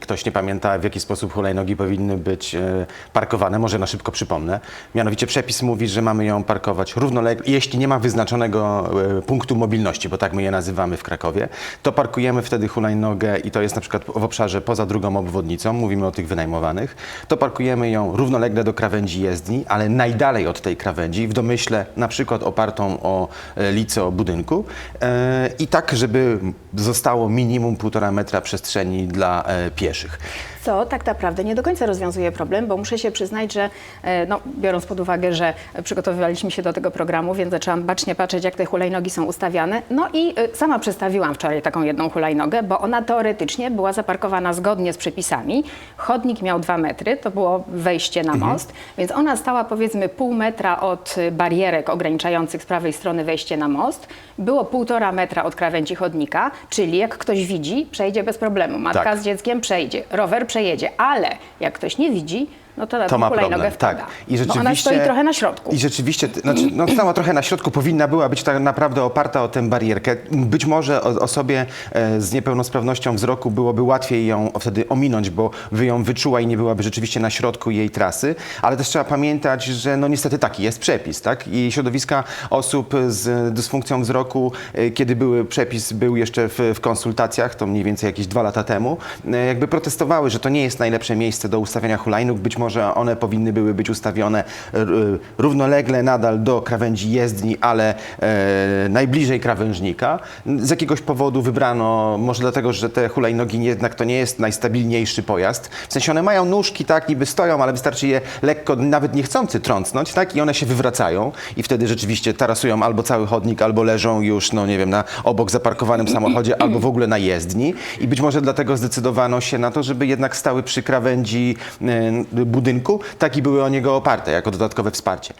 ktoś nie pamięta, w jaki sposób hulajnogi powinny być e, parkowane, może na szybko przypomnę. Mianowicie przepis mówi, że mamy ją parkować równolegle, jeśli nie ma wyznaczonego e, punktu mobilności, bo tak my je nazywamy w Krakowie, to parkujemy wtedy hulajnogę i to jest na przykład w obszarze poza drugą obwodnicą, mówimy o tych wynajmowanych, to parkujemy ją równolegle do krawędzi jezdni, ale najdalej od tej krawędzi, w domyśle na przykład opartą o e, liceo budynku i tak, żeby zostało minimum półtora metra przestrzeni dla pieszych. Co tak naprawdę nie do końca rozwiązuje problem, bo muszę się przyznać, że e, no, biorąc pod uwagę, że przygotowywaliśmy się do tego programu, więc zaczęłam bacznie patrzeć, jak te hulajnogi są ustawiane. No i e, sama przestawiłam wczoraj taką jedną hulajnogę, bo ona teoretycznie była zaparkowana zgodnie z przepisami. Chodnik miał dwa metry, to było wejście na most, więc ona stała powiedzmy pół metra od e, barierek ograniczających z prawej strony wejście na most. Było półtora metra od krawędzi chodnika, czyli jak ktoś widzi, przejdzie bez problemu. Matka Tak. z dzieckiem przejdzie, rower przejedzie, ale jak ktoś nie widzi, no to To ma problem, tak. I Bo ona rzeczywiście, stoi trochę na środku. I rzeczywiście, znaczy, no stała trochę na środku, powinna była być tak naprawdę oparta o tę barierkę. Być może o, osobie e, z niepełnosprawnością wzroku byłoby łatwiej ją wtedy ominąć, bo by ją wyczuła i nie byłaby rzeczywiście na środku jej trasy, ale też trzeba pamiętać, że no niestety taki jest przepis, tak? I środowiska osób z dysfunkcją wzroku, e, kiedy były, przepis był jeszcze w, w konsultacjach, to mniej więcej jakieś dwa lata temu, e, jakby protestowały, że to nie jest najlepsze miejsce do ustawiania hulajnóg, być może one powinny były być ustawione r- równolegle nadal do krawędzi jezdni, ale e, najbliżej krawężnika. Z jakiegoś powodu wybrano, może dlatego, że te hulajnogi jednak to nie jest najstabilniejszy pojazd. W sensie one mają nóżki, tak, niby stoją, ale wystarczy je lekko, nawet niechcący trącnąć, tak, i one się wywracają i wtedy rzeczywiście tarasują albo cały chodnik, albo leżą już, no nie wiem, na obok zaparkowanym samochodzie, albo w ogóle na jezdni. I być może dlatego zdecydowano się na to, żeby jednak stały przy krawędzi e, budynku, tak i były o niego oparte, jako dodatkowe wsparcie.